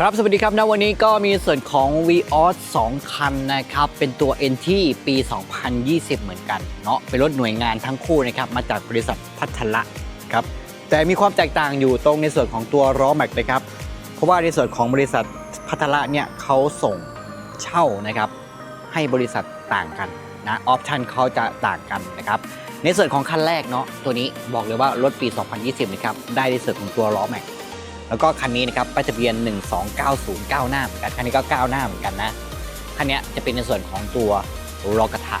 ครับ สวัสดีครับนะวันนี้ก็มีส่วนของ v ีออส2คันนะครับ เป็นตัว NT ปี 2020 เหมือนกันเนาะเป็นรถหน่วยงานทั้งคู่นะครับ มาจากบริษัทพัทละครับ แต่มีความแตกต่างอยู่ตรงในส่วนของตัวล้อแม็กนะครับ เพราะว่าในส่วนของบริษัทพัทละเนี่ยเขาส่งเช่านะครับ ให้บริษัทต่างกันนะออปชันเขาจะต่างกันนะครับ ในส่วนของคันแรกเนาะตัวนี้บอกเลยว่ารถปี 2020 นะครับ ได้ในส่วนของตัวล้อแม็ก แล้วก็คันนี้นะครับป้ายทะเบียน 12909 หน้าเหมือนกันคันนี้ก็ 9 หน้าเหมือนกันนะคันนี้จะเป็นในส่วนของตัวล้อกระทะ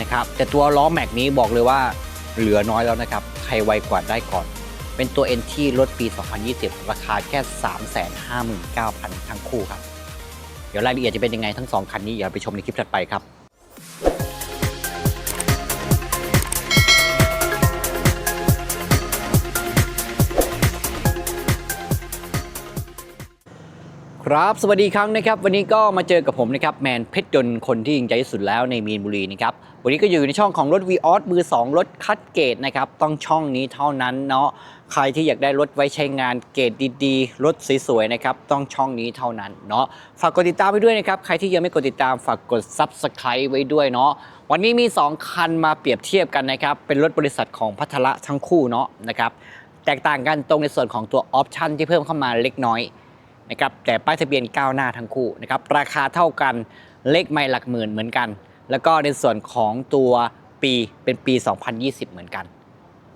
นะครับแต่ตัวล้อแม็กนี้บอกเลยว่าเหลือน้อยแล้วนะครับใครไวกว่าได้ก่อน เป็นตัว NT รถปี 2020 ราคาแค่ 359,000 ทั้งคู่ครับ เดี๋ยวรายละเอียดจะเป็นยังไงทั้ง 2 คันนี้อย่าไปชมในคลิปถัดไปครับ ครับสวัสดีครั้งนะครับ วันนี้ก็มาเจอกับผมนะครับแมนเพชรยนต์คนที่ยิงใจที่สุดแล้วในมีนบุรีนะครับวันนี้ก็อยู่ในช่องของรถ v ีออสมือ 2 รถคัดเกรดนะครับต้องช่องนี้เท่านั้นเนาะใครที่อยากได้รถไว้ใช้งานเกรดดีๆ รถสวยๆนะครับต้องช่องนี้เท่านั้นเนาะฝากกดติดตามไว้ด้วยนะครับใครที่ยังไม่กดติดตามฝากกด Subscribe ไว้ด้วยเนาะวันนี้มี 2 คันมาเปรียบเทียบกันนะครับเป็นรถบริษัทของพัทละทั้งคู่เนาะนะครับแตกต่างกันตรงในส่วนของตัวออปชันที่เพิ่มเข้ามาเล็กน้อย นะครับแต่ป้ายทะเบียนก้าวหน้าทั้งคู่นะครับราคาเท่ากันเลขไม่หลักหมื่นเหมือนกัน แล้วก็ในส่วนของตัวปีเป็นปี 2020 เหมือนกัน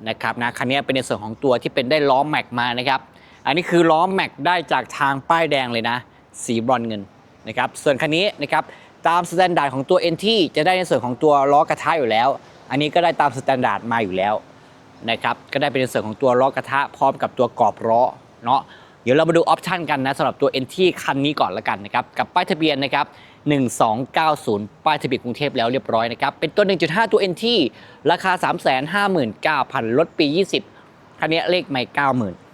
นะครับนะคันนี้เป็นในส่วนของตัวที่เป็นได้ล้อแม็กมานะครับอันนี้คือล้อแม็กได้จากทางป้ายแดงเลยนะ สีบรอนเงินนะครับส่วนคันนี้นะครับตามสแตนดาร์ดของตัว NT จะได้ในส่วนของตัวล้อกระทะอยู่แล้ว อันนี้ก็ได้ตามสแตนดาร์ดมาอยู่แล้วนะครับก็ได้เป็นในส่วนของตัวล้อกระทะพร้อมกับตัวกรอบล้อเนาะ เดี๋ยวเรามาดูออปชันกันนะสำหรับตัว NT คันนี้ก่อนละกันนะครับกับป้ายทะเบียนนะครับ1290 ป้ายทะเบียนกรุงเทพแล้วเรียบร้อยนะครับเป็นตัว 1.5 ตัว NT ราคา 359,000ลดปี 20 คันนี้เลขไม่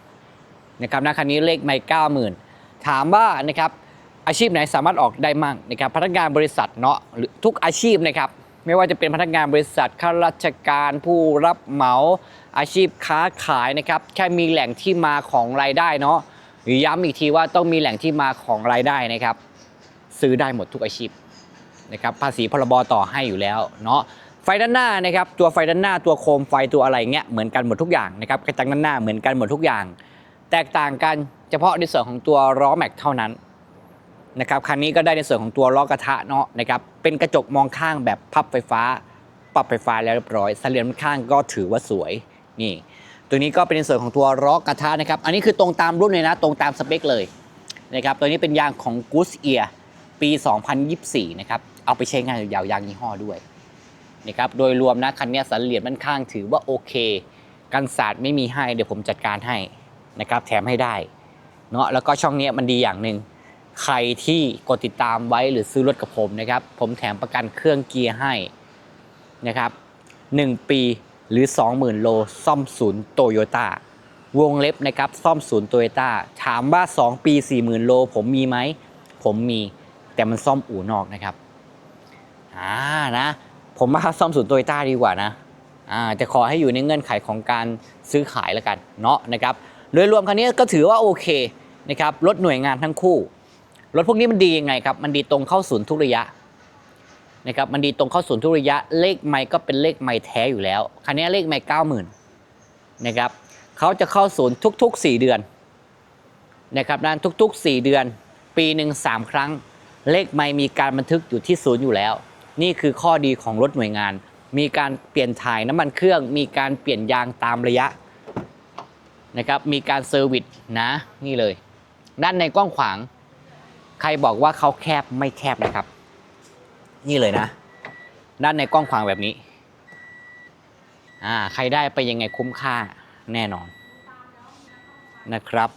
90,000นะครับนะคันนี้เลขไม่90,000 ถามว่านะครับอาชีพไหนสามารถออกได้มั่งนะครับพนักงานบริษัทเนาะหรือทุกอาชีพนะครับไม่ว่าจะเป็นพนักงานบริษัทข้าราชการผู้รับเหมาอาชีพค้าขายนะครับแค่มีแหล่งที่มาของรายได้เนาะ ย้ำอีกทีว่าต้องมีแหล่งที่มาของรายได้นะครับ ซื้อได้หมดทุกอาชีพนะครับภาษีพรบต่อให้อยู่แล้วเนาะไฟด้านหน้านะครับตัวไฟด้านหน้าตัวโคมไฟตัวอะไรเงี้ยเหมือนกันหมดทุกอย่างนะครับกระจังด้านหน้าเหมือนกันหมดทุกอย่าง แตกต่างกันเฉพาะในส่วนของตัวล้อแม็กเท่านั้นนะครับคันนี้ก็ได้ในส่วนของตัวล้อกระทะเนาะนะครับเป็นกระจกมองข้างแบบพับไฟฟ้า ปรับไฟฟ้าแล้วเรียบร้อยสันเลียมข้างก็ถือว่าสวยนี่ ตัวนี้ก็เป็นในส่วนของตัวล้อกระทะนะครับ อันนี้คือตรงตามรุ่นเลยนะ ตรงตามสเปคเลยนะครับ ตัวนี้เป็นยางของ Goose Ear ปี 2024 นะครับ เอาไปใช้งานยาวๆยางยี่ห้อด้วยนะครับ โดยรวมนะคันนี้สันเหลี่ยมด้านข้างถือว่าโอเค กันสาดไม่มีให้เดี๋ยวผมจัดการให้นะครับ แถมให้ได้เนาะ แล้วก็ช่องนี้มันดีอย่างหนึ่งใครที่กดติดตามไว้หรือซื้อรถกับผมนะครับ ผมแถมประกันเครื่องเกียร์ให้นะครับ 1 ปี หรือ 20,000 โลซ่อมศูนย์โตโยต้าวงเล็บนะครับซ่อมศูนย์โตโยต้าถามว่า 2 ปี 40,000 โล ผมมีไหม ผมมีแต่มันซ่อมอู่นอกนะครับอ่านะ ผมว่าซ่อมศูนย์โตโยต้าดีกว่านะอ่าแต่ขอให้อยู่ในเงื่อนไขของการซื้อขายแล้วกันเนาะนะครับโดยรวมคันนี้ก็ถือว่าโอเคนะครับรถหน่วยงานทั้งคู่รถพวกนี้มันดียังไงครับ มันดีตรงเข้าศูนย์ทุกระยะ นะครับมันดีตรงเข้าศูนย์ทุกระยะเลขไม่ก็เป็นเลขไม่แท้อยู่แล้ว คันนี้เลขไม่เก้าหมื่นนะครับเขาจะเข้าศูนย์ทุก ๆ 4 เดือนนะครับนั้นทุก ๆ 4 เดือน ปีหนึ่งสามครั้ง เลขไม่มีการบันทึกอยู่ที่ศูนย์อยู่แล้ว นี่คือข้อดีของรถหน่วยงาน มีการเปลี่ยนถ่ายน้ำมันเครื่อง มีการเปลี่ยนยางตามระยะนะครับมีการเซอร์วิสนะนี่เลย ด้านในกว้างขวาง ใครบอกว่าเขาแคบไม่แคบนะครับ นี่เลยนะ ด้านในกว้างขวางแบบนี้ อ่า ใครได้ไปยังไงคุ้มค่าแน่นอนนะครับ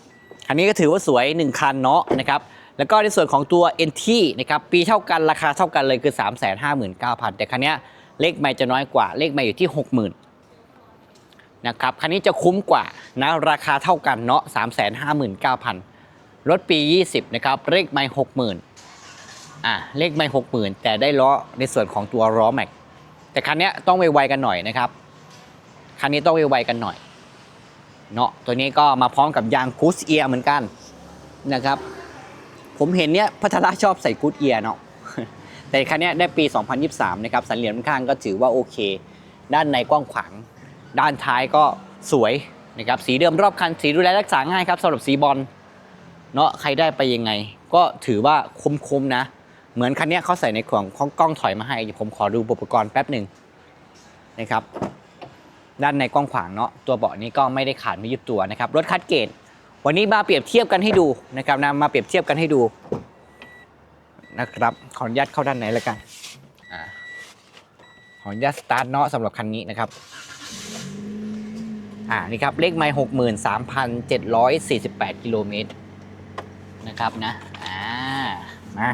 คันนี้ก็ถือว่าสวย1คันเนาะนะครับ แล้วก็ในส่วนของตัว NT นะครับ ปีเท่ากันราคาเท่ากันเลยคือ 359,000 แต่คันนี้เลขไม่จะน้อยกว่า เลขไม่อยู่ที่ 60,000นะครับ คันนี้จะคุ้มกว่านะ ราคาเท่ากันเนาะ359,000 รถปี 20 นะครับ เลขไม่60,000 อะเลขไม่60,000แต่ได้ล้อในส่วนของตัวล้อแม็กแต่คันนี้ต้องไวๆกันหน่อยนะครับ คันนี้ต้องไวๆกันหน่อยเนาะตัวนี้ก็มาพร้อมกับยางคูสเอียเหมือนกันนะครับ ผมเห็นเนี้ยพัทระชอบใส่กูดเอียร์เนาะแต่คันนี้ได้ปี 2023 นะครับ สันเหลี่ยมข้างก็ถือว่าโอเค ด้านในกว้างขวาง ด้านท้ายก็สวยนะครับ สีเดิมรอบคัน สีดูแลรักษาง่ายครับสำหรับสีบอล เนาะใครได้ไปยังไง ก็ถือว่าคุ้มๆนะ เหมือนคันนี้เขาใส่ในของของกล้องถอยมาให้ ผมขอดูอุปกรณ์แป๊บหนึ่งนะครับ ด้านในกว้างขวางเนาะตัวเบาะนี้ก็ไม่ได้ขาดไม่ยุบตัวนะครับ รถคัดเกรดวันนี้มาเปรียบเทียบกันให้ดูนะครับนะมาเปรียบเทียบกันให้ดูนะครับ ขออนุญาตเข้าด้านในแล้วกันอขออนุญาตสตาร์ทเนาะสำหรับคันนี้นะครับอ่านี่ครับเลขไมล์หกหมื่นสามพันเจ็ดร้อยสี่สิบแปดกิโลเมตรนะครับนะอ่ามา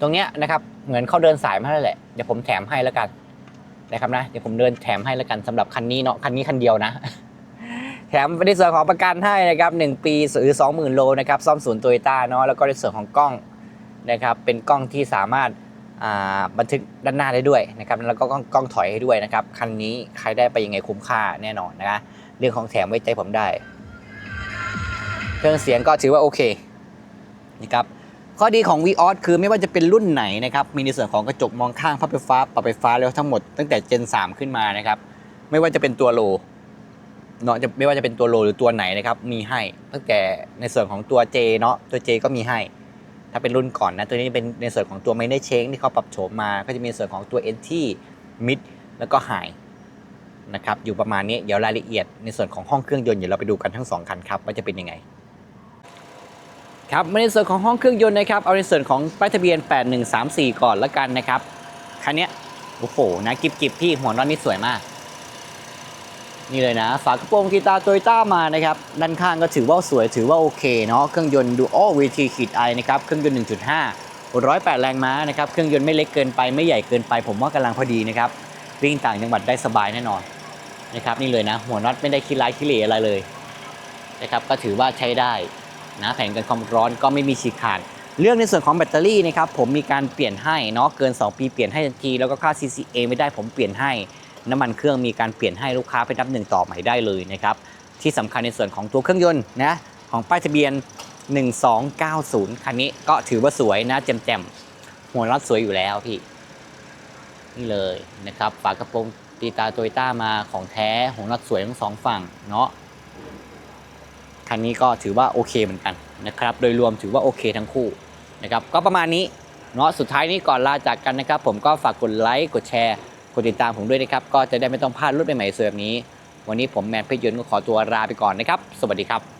ตรงเนี้ยนะครับเหมือนเขาเดินสายมาแล้วแหละเดี๋ยวผมแถมให้แล้วกันนะครับนะเดี๋ยวผมเดินแถมให้แล้วกันสำหรับคันนี้เนาะคันนี้คันเดียวนะ แถมในส่วนของประกันให้นะครับ1ปีหรือ 20,000 โลนะครับซ่อมศูนย์โตโยต้าเนาะแล้วก็ในส่วนของกล้องนะครับเป็นกล้องที่สามารถาบันทึกด้านหน้าได้ด้วยนะครับแล้วก็กล้องกล้องถอยให้ด้วยนะครับคันนี้ใครได้ไปยังไงคุ้มค่าแน่นอนนะเรื่องของแถมไว้ใจผมได้ เครื่องเสียงก็ถือว่าโอเคนะครับ ข้อดีของ v ีออสคือไม่ว่าจะเป็นรุ่นไหนนะครับ มีในส่วนของกระจกมองข้างพับไฟฟ้าปรับไฟฟ้าแล้วทั้งหมดตั้งแต่ Gen 3ขึ้นมานะครับ ไม่ว่าจะเป็นตัวโลเนาะจะไม่ว่าจะเป็นตัวโลหรือตัวไหนนะครับ มีให้ ตั้งแต่ในส่วนของตัว J เนาะตัว J ก็มีให้ ถ้าเป็นรุ่นก่อนนะตัวนี้เป็นในส่วนของตัวไม่ได้เชงที่เขาปรับโฉมมา ก็จะมีส่วนของตัว n t mid แล้วก็ high นะครับอยู่ประมาณนี้เดี๋ยวรายละเอียดในส่วนของห้องเครื่องยนต์เดี๋ยวเราไปดูกันทั้งสองคันครับว่าจะเป็นยังไง ครับมาในส่วนของห้องเครื่องยนต์นะครับ เอาในส่วนของป้ายทะเบียน 8134 ก่อนละกันนะครับ คันนี้โอ้โหนะกิบกิบพี่หัวน็อตนี่สวยมาก นี่เลยนะ ฝากระโปรงกีตาร์โตโยต้ามานะครับ ด้านข้างก็ถือว่าสวยถือว่าโอเคเนาะเครื่องยนต์ดูโอ VT ขีดไอนะครับ เครื่องยนต์ 1.5 108 แรงม้านะครับ เครื่องยนต์ไม่เล็กเกินไปไม่ใหญ่เกินไป ผมว่ากำลังพอดีนะครับวิ่งต่างจังหวัดได้สบายแน่นอนนะครับนี่เลยนะ หัวน็อตไม่ได้ขี้ร้ายขี้เหร่อะไรเลยนะครับก็ถือว่าใช้ได้ นะแผงกันความร้อนก็ไม่มีฉีกขาด เรื่องในส่วนของแบตเตอรี่นะครับผมมีการเปลี่ยนให้เนาะเกิน 2 ปีเปลี่ยนให้ทันทีแล้วก็ค่า CCA ไม่ได้ผมเปลี่ยนให้ น้ำมันเครื่องมีการเปลี่ยนให้ลูกค้าไปนับหนึ่งต่อใหม่ได้เลยนะครับที่สำคัญในส่วนของตัวเครื่องยนต์นะของป้ายทะเบียน 1290 คันนี้ก็ถือว่าสวยนะแจ่มๆหัวน็อตสวยอยู่แล้วพี่นี่เลยนะครับฝากระโปรงตีตาโตโยต้ามาของแท้หัวน็อตสวยทั้งสองฝั่งเนาะ คันนี้ก็ถือว่าโอเคเหมือนกันนะครับ โดยรวมถือว่าโอเคทั้งคู่นะครับ ก็ประมาณนี้เนาะ สุดท้ายนี้ก่อนลาจากกันนะครับ ผมก็ฝากกดไลค์ กดแชร์ กดติดตามผมด้วยนะครับ ก็จะได้ไม่ต้องพลาดรุ่นใหม่ๆสวยแบบนี้ วันนี้ผมแมนเพชรยนต์ก็ขอตัวลาไปก่อนนะครับ สวัสดีครับ